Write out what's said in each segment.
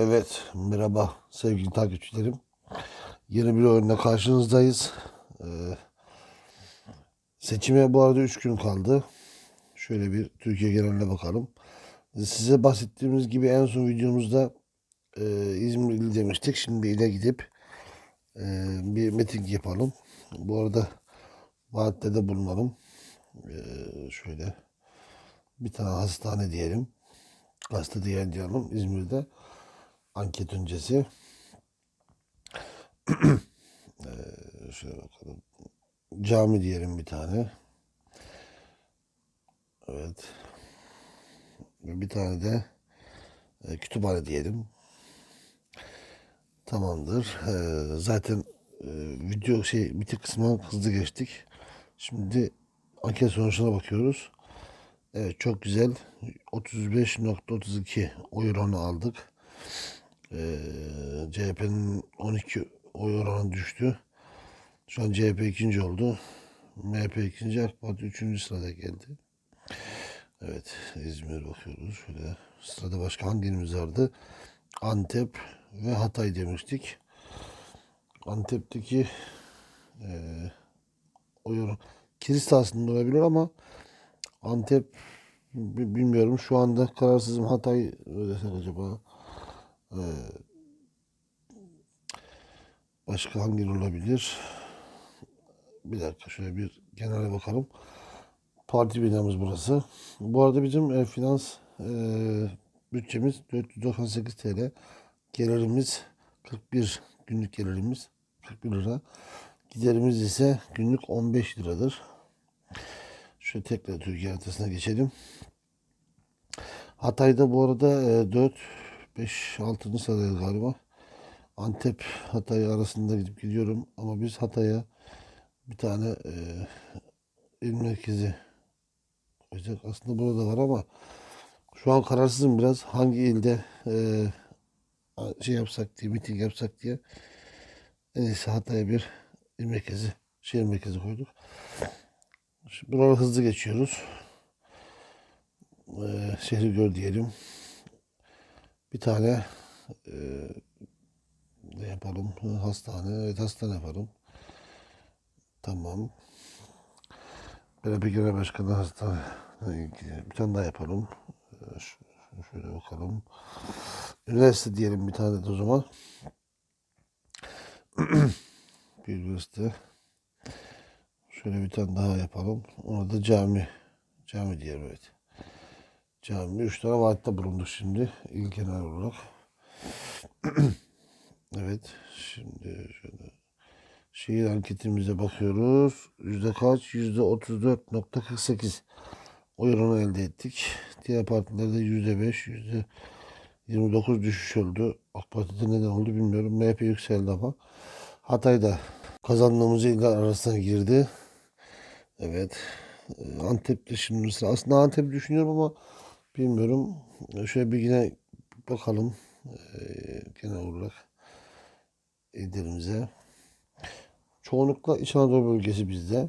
Evet, merhaba sevgili takipçilerim. Yeni bir oyunla karşınızdayız. Ee, seçime bu arada 3 gün kaldı. Şöyle bir Türkiye geneline bakalım. Size bahsettiğimiz gibi en son videomuzda e, İzmir demiştik. Şimdi ile gidip e, bir meeting yapalım. Bu arada vaatte de bulunalım. Ee, şöyle bir tane hastane diyelim. Hasta diyen diyelim İzmir'de anket öncesi. Ee, şöyle bakalım. Cami diyelim bir tane. Evet. Ve Bir tane de e, kütüphane diyelim. Tamamdır. Ee, zaten e, video şey bitik kısmına hızlı geçtik. Şimdi anket sonuçlarına bakıyoruz. Evet çok güzel. 35.32 oy oranı aldık. Ee, CHP'nin 12 oy oranı düştü. Şu an CHP ikinci oldu. MHP ikinci, AK Parti üçüncü sırada geldi. Evet, İzmir bakıyoruz. Şöyle sırada başka hangi ilimiz vardı? Antep ve Hatay demiştik. Antep'teki eee oy oranı Kilis aslında olabilir ama Antep bi- bilmiyorum. Şu anda kararsızım. Hatay mı desek acaba? Ee, başka hangi il olabilir? Bir dakika şöyle bir genele bakalım. Parti binamız burası. Bu arada bizim e, finans e, bütçemiz 498 TL. Gelirimiz 41 günlük gelirimiz 41 lira. Giderimiz ise günlük 15 liradır. Şöyle tekrar Türkiye haritasına geçelim. Hatay'da bu arada e, 4, 5, 6. sıradayız galiba. Antep, Hatay arasında gidip gidiyorum. Ama biz Hatay'a bir tane e, il merkezi koyacak. Aslında burada var ama şu an kararsızım biraz. Hangi ilde e, şey yapsak diye, miting yapsak diye. En iyisi Hatay'a bir il merkezi, şehir merkezi koyduk. Şimdi buraları hızlı geçiyoruz. Ee, şehri gör diyelim. Bir tane e, ne yapalım? Hastane. Evet hastane yapalım. Tamam. Belediye Genel Başkanı hastane. Bir tane daha yapalım. Ş- Şöyle bakalım. Üniversite diyelim bir tane de o zaman. bir üniversite. Şöyle bir tane daha yapalım. Ona da cami. Cami diyelim evet. Cami. Üç tane vaatte bulunduk şimdi. İl genel olarak. evet. Şimdi şöyle. Şehir anketimize bakıyoruz. Yüzde kaç? Yüzde 34.48 oy oranı elde ettik. Diğer partilerde yüzde 5, yüzde 29 düşüş oldu. AK Parti'de neden oldu bilmiyorum. MHP yükseldi ama. Hatay'da kazandığımız iller arasına girdi. Evet. Ee, Antep'te şimdi aslında Antep düşünüyorum ama bilmiyorum. Şöyle bir yine bakalım ee, genel olarak illerimize. Çoğunlukla İç Anadolu bölgesi bizde.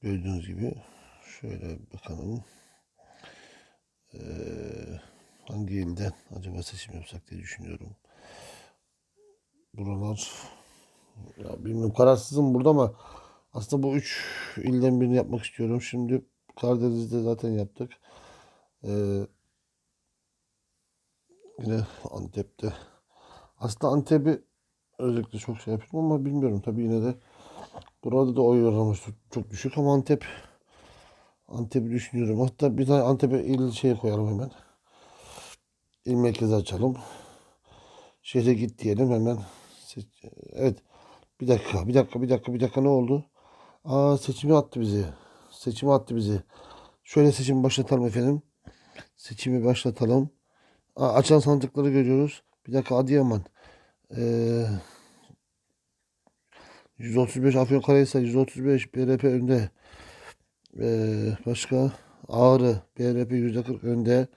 Gördüğünüz gibi. Şöyle bakalım. Ee, hangi ilden acaba seçim yapsak diye düşünüyorum. Buralar ya bilmiyorum kararsızım burada ama aslında bu üç ilden birini yapmak istiyorum. Şimdi Karadeniz'de zaten yaptık. Ee, yine Antep'te. Aslında Antep'i özellikle çok şey yapıyorum ama bilmiyorum. Tabii yine de burada da oy oranımız çok, düşük ama Antep Antep'i düşünüyorum. Hatta bir tane Antep'e il şey koyalım hemen. İl merkezi açalım. Şehre git diyelim hemen. Evet. Bir dakika, bir dakika, bir dakika, bir dakika ne oldu? Aa seçimi attı bizi. Seçimi attı bizi. Şöyle seçimi başlatalım efendim. Seçimi başlatalım. Aa, açan sandıkları görüyoruz. Bir dakika Adıyaman. Ee, 135 Afyonkarahisar 135 BDP önde. Ee, başka Ağrı BDP %40 önde.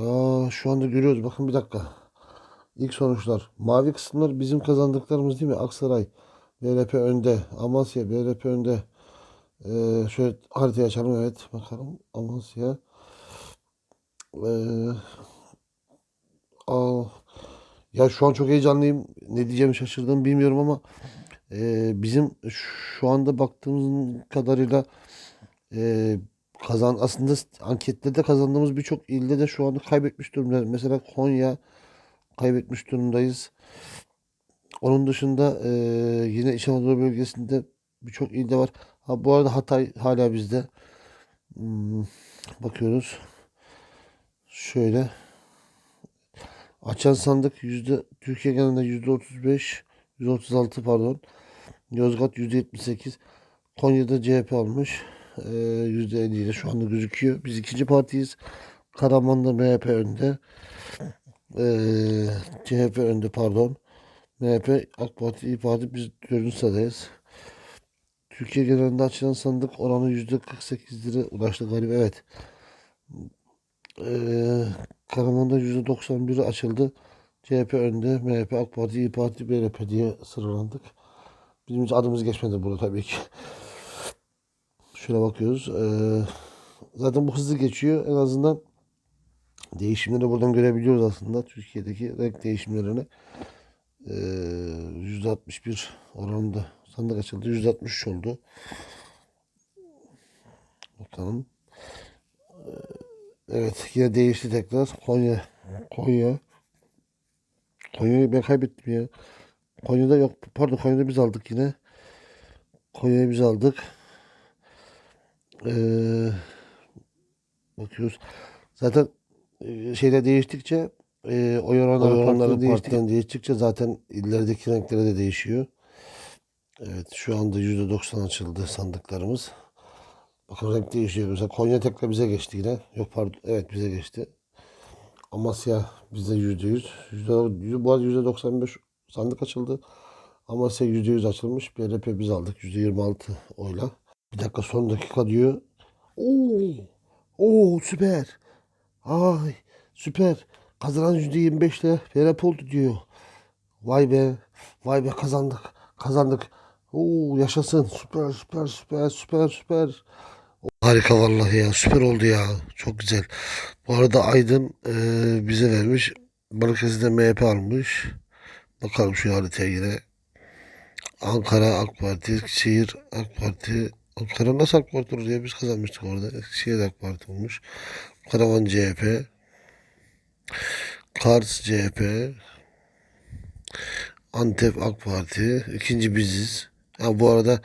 Aa, şu anda görüyoruz. Bakın bir dakika. İlk sonuçlar. Mavi kısımlar bizim kazandıklarımız değil mi? Aksaray, BDP önde. Amasya, BDP önde. Ee, şöyle haritayı açalım. Evet. Bakalım. Amasya. Ee, Aa, ya şu an çok heyecanlıyım. Ne diyeceğimi şaşırdım bilmiyorum ama e, bizim şu anda baktığımız kadarıyla e, kazan aslında anketlerde kazandığımız birçok ilde de şu anda kaybetmiş durumda. Mesela Konya kaybetmiş durumdayız. Onun dışında e, yine İç Anadolu bölgesinde birçok ilde var. Ha, bu arada Hatay hala bizde. Hmm, bakıyoruz. Şöyle. Açan sandık yüzde Türkiye genelinde yüzde 35, yüzde 36 pardon. Yozgat yüzde 78. Konya'da CHP almış. Ee, Yüzde 50 ile şu anda gözüküyor. Biz ikinci partiyiz. Karaman'da MHP önde. Ee, CHP önde pardon. MHP, AK Parti, İYİ Parti biz dördüncü sıradayız. Türkiye genelinde açılan sandık oranı yüzde 48'lere ulaştı galiba. Evet. Ee, Karaman'da yüzde 91'i açıldı. CHP önde, MHP, AK Parti, İYİ Parti, BDP diye sıralandık. Bizim hiç adımız geçmedi burada tabii ki. Şöyle bakıyoruz. Ee, zaten bu hızlı geçiyor. En azından değişimleri buradan görebiliyoruz aslında. Türkiye'deki renk değişimlerini. Ee, %61 oranında sandık açıldı. %63 oldu. Bakalım. Evet yine değişti tekrar. Konya. Konya. Konya'yı ben kaybettim ya. Konya'da yok. Pardon Konya'da biz aldık yine. Konya'yı biz aldık. Ee, bakıyoruz. Zaten e, şeyler değiştikçe e, oy oranları, Oy oranları değiştikçe, değiştikçe zaten illerdeki renkleri de değişiyor. Evet şu anda %90 açıldı sandıklarımız. Renk değişiyor. Mesela Konya tekrar bize geçti yine. Yok pardon. Evet bize geçti. Amasya bizde yüzde yüz. Bu arada yüzde 95 sandık açıldı. Amasya yüzde yüz açılmış. BDP biz aldık yüzde 26 oyla. Bir dakika son dakika diyor. Oo, oo süper. Ay süper. Kazanan yüzde 25 ile BDP oldu diyor. Vay be. Vay be kazandık. Kazandık. Oo yaşasın. Süper süper süper süper süper. Harika vallahi ya. Süper oldu ya. Çok güzel. Bu arada Aydın e, bize vermiş. Balıkesir'de MHP almış. Bakalım şu haritaya yine. Ankara AK Parti, Şehir AK Parti. Ankara nasıl AK Parti olur ya? Biz kazanmıştık orada. Şehir AK Parti olmuş. Karaman CHP. Kars CHP. Antep AK Parti. İkinci biziz. Ha, bu arada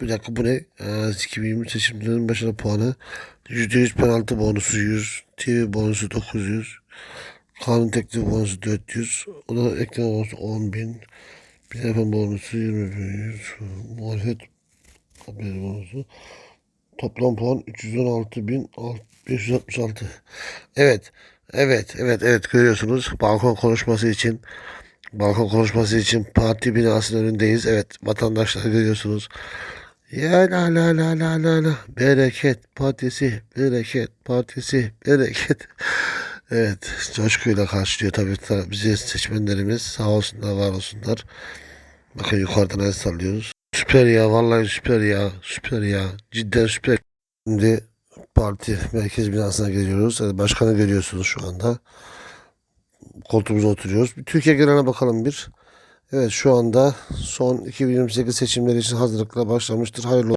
bir dakika bu ne? Ee, 2020 seçimlerinin başarı puanı. %100 penaltı bonusu 100. TV bonusu 900. Kanun teklif bonusu 400. O da ekleme bonusu 10 bin. Bir telefon bonusu 20 bin. 100. Muhalefet haberi bonusu. Toplam puan 316 bin 566. Evet. Evet, evet, evet görüyorsunuz. Balkon konuşması için balkon konuşması için parti binasının önündeyiz. Evet, vatandaşlar görüyorsunuz. Ya la la la la la la. Bereket partisi, bereket partisi, bereket. Evet, coşkuyla karşılıyor tabii ta- bizi seçmenlerimiz. Sağ olsunlar, var olsunlar. Bakın yukarıdan el sallıyoruz. Süper ya, vallahi süper ya, süper ya. Cidden süper. Şimdi parti merkez binasına geliyoruz. Başkanı görüyorsunuz şu anda. Koltuğumuza oturuyoruz. Bir Türkiye geneline bakalım bir. Evet şu anda son 2028 seçimleri için hazırlıklar başlamıştır. Hayırlı